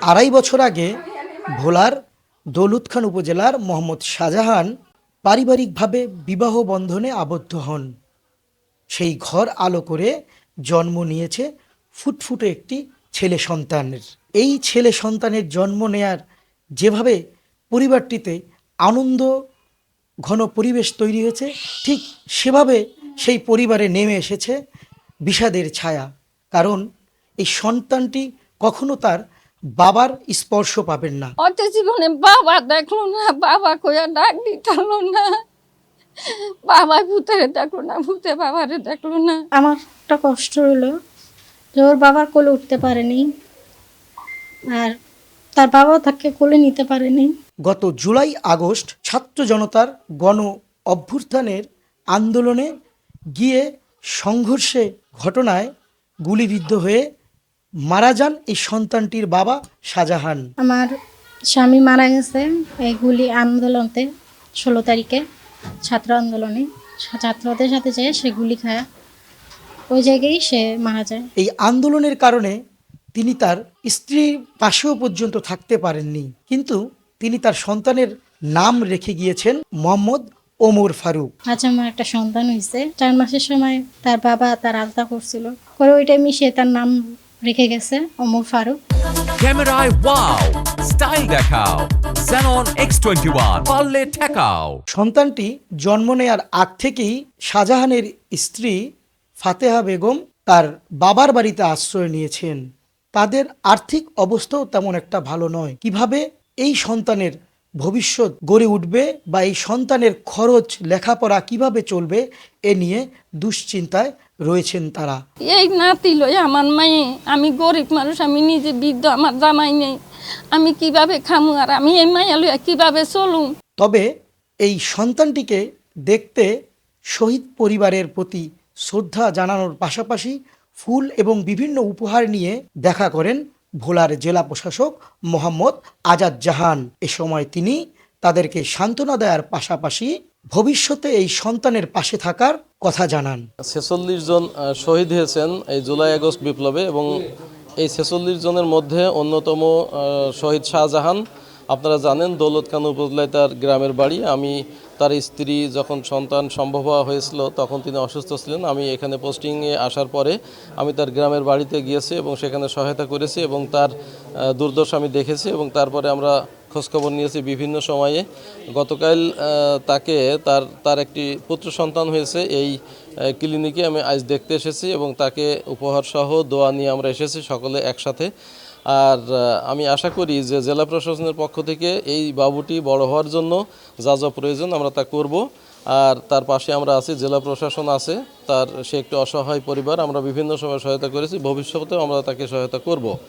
আড়াই বছর আগে ভোলার দৌলত খান উপজেলার মোহাম্মদ শাহজাহান পারিবারিকভাবে বিবাহ বন্ধনে আবদ্ধ হন। সেই ঘর আলো করে জন্ম নিয়েছে ফুটফুটে একটি ছেলে সন্তানের। এই ছেলে সন্তানের জন্ম নেয়ার যেভাবে পরিবারটিতে আনন্দ, ঘন পরিবেশ তৈরি হয়েছে, ঠিক সেভাবে সেই পরিবারে নেমে এসেছে বিষাদের ছায়া। কারণ এই সন্তানটি কখনো তার বাবার স্পর্শ পাবেন না। অত জীবনে বাবা দেখল না বাবা কইয়া ডাক দিতালো না। বাবা ভূতেরে দেখল না ভূতে বাবারে দেখল না। আমার একটা কষ্ট হলো যে ওর বাবার কোলে উঠতে পারেনি আর তার বাবাও তাকে কোলে নিতে পারেনি। গত জুলাই আগস্ট ছাত্র জনতার গণ অভ্যুত্থানের আন্দোলনে গিয়ে সংঘর্ষে ঘটনায় গুলিবিদ্ধ হয়ে মারা যান এই সন্তানটির বাবা শাহজাহান। আমার স্বামী মারা গেছে এইগুলি আন্দোলনতে ষোলো তারিখে ছাত্র আন্দোলনে। ছাত্রদের সাথে যেয়ে সে গুলি খায় ওই জায়গায় সে মারা যায়। এই আন্দোলনের কারণে তিনি তার স্ত্রীর পাশেও পর্যন্ত থাকতে পারেননি। কিন্তু তিনি তার সন্তানের নাম রেখে গিয়েছেন মোহাম্মদ ওমর ফারুক। আজ আমার একটা সন্তান হয়েছে চার মাসের সময় তার বাবা তার আলতা করছিল। করে ওই টাইমে সে তার নাম রেখে গেছে অমর ফারুক। ক্যামেরায় ওয়াও স্টাইল দেখাও Xenon X21 পারলে ঠেকাও। সন্তানটি জন্ম নেয়ার আগ থেকেই শাহজাহানের স্ত্রী ফাতেহা বেগম তার বাবার বাড়িতে আশ্রয় নিয়েছেন। তাদের আর্থিক অবস্থাও তেমন একটা ভালো নয়। কীভাবে এই সন্তানের ভবিষ্যৎ গড়ে উঠবে বা এই সন্তানের খরচ লেখাপড়া কীভাবে চলবে এ নিয়ে দুশ্চিন্তায় রয়েছেন তারা। এই নাতি লই আমার মায়ে আমি গরিব মানুষ আমি নিজে বৃদ্ধ আমার জামাই নেই। আমি কীভাবে খামু আর আমি এই মায়া লইয়া কীভাবে চলুম? তবে এই সন্তানটিকে দেখতে শহীদ পরিবারের প্রতি শ্রদ্ধা জানানোর পাশাপাশি ফুল এবং বিভিন্ন উপহার নিয়ে দেখা করেন ভোলার জেলা প্রশাসক মোহাম্মদ আজাদ জাহান। এ সময় তিনি তাদেরকে সান্ত্বনা দেওয়ার পাশাপাশি ভবিষ্যতে এই সন্তানের পাশে থাকার কথা জানান। ছেচল্লিশ জন শহীদ হয়েছেন এই জুলাই আগস্ট বিপ্লবে এবং এই ছেচল্লিশ জনের মধ্যে অন্যতম শহীদ শাহজাহান আপনারা জানেন, দৌলত খান উপজেলায় তার গ্রামের বাড়ি। আমি তার স্ত্রী যখন সন্তান সম্ভব হওয়া হয়েছিল, তখন তিনি অসুস্থ ছিলেন। আমি এখানে পোস্টিংয়ে আসার পরে আমি তার গ্রামের বাড়িতে গিয়েছি এবং সেখানে সহায়তা করেছি এবং তার দুর্দশা আমি দেখেছি এবং তারপরে আমরা খোঁজখবর নিয়েছি বিভিন্ন সময়ে। গতকাল তাকে তার তার একটি পুত্র সন্তান হয়েছে। এই ক্লিনিকে আমি আজ দেখতে এসেছি এবং তাকে উপহারসহ দোয়া নিয়ে আমরা এসেছি সকলে একসাথে। আর আমি আশা করি যে জেলা প্রশাসনের পক্ষ থেকে এই বাবুটি বড় হওয়ার জন্য যা যা প্রয়োজন আমরা তা করব। আর তার পাশে আমরা আছি, জেলা প্রশাসন আছে, তার সে একটি অসহায় পরিবার, আমরা বিভিন্ন সময় সহায়তা করেছি, ভবিষ্যতেও আমরা তাকে সহায়তা করব।